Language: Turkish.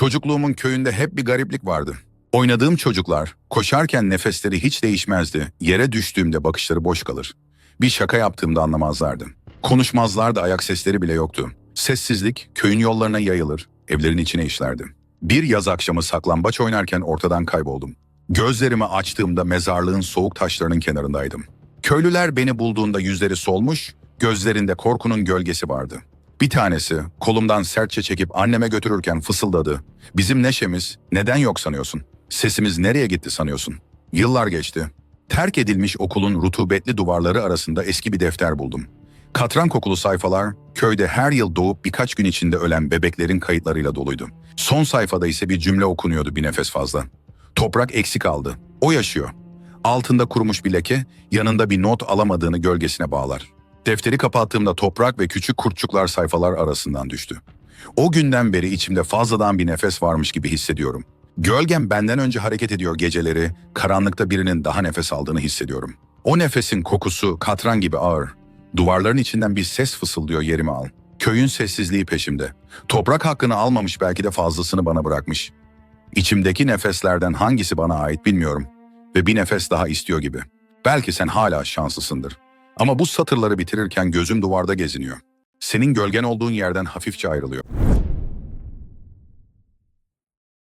Çocukluğumun köyünde hep bir gariplik vardı. Oynadığım çocuklar koşarken nefesleri hiç değişmezdi. Yere düştüğümde bakışları boş kalır. Bir şaka yaptığımda anlamazlardı. Konuşmazlardı ayak sesleri bile yoktu. Sessizlik köyün yollarına yayılır, evlerin içine işlerdi. Bir yaz akşamı saklambaç oynarken ortadan kayboldum. Gözlerimi açtığımda mezarlığın soğuk taşlarının kenarındaydım. Köylüler beni bulduğunda yüzleri solmuş, gözlerinde korkunun gölgesi vardı. Bir tanesi kolumdan sertçe çekip anneme götürürken fısıldadı. Bizim neşemiz neden yok sanıyorsun? Sesimiz nereye gitti sanıyorsun? Yıllar geçti. Terk edilmiş okulun rutubetli duvarları arasında eski bir defter buldum. Katran kokulu sayfalar köyde her yıl doğup birkaç gün içinde ölen bebeklerin kayıtlarıyla doluydu. Son sayfada ise bir cümle okunuyordu bir nefes fazla. Toprak eksik aldı. O yaşıyor. Altında kurumuş bir leke, yanında bir not alamadığını gölgesine bağlar. Defteri kapattığımda toprak ve küçük kurtçuklar sayfalar arasından düştü. O günden beri içimde fazladan bir nefes varmış gibi hissediyorum. Gölgem benden önce hareket ediyor geceleri, karanlıkta birinin daha nefes aldığını hissediyorum. O nefesin kokusu katran gibi ağır. Duvarların içinden bir ses fısıldıyor yerimi al. Köyün sessizliği peşimde. Toprak hakkını almamış belki de fazlasını bana bırakmış. İçimdeki nefeslerden hangisi bana ait bilmiyorum. Ve bir nefes daha istiyor gibi. Belki sen hala şanslısındır. Ama bu satırları bitirirken gözüm duvarda geziniyor. Senin gölgen olduğun yerden hafifçe ayrılıyor.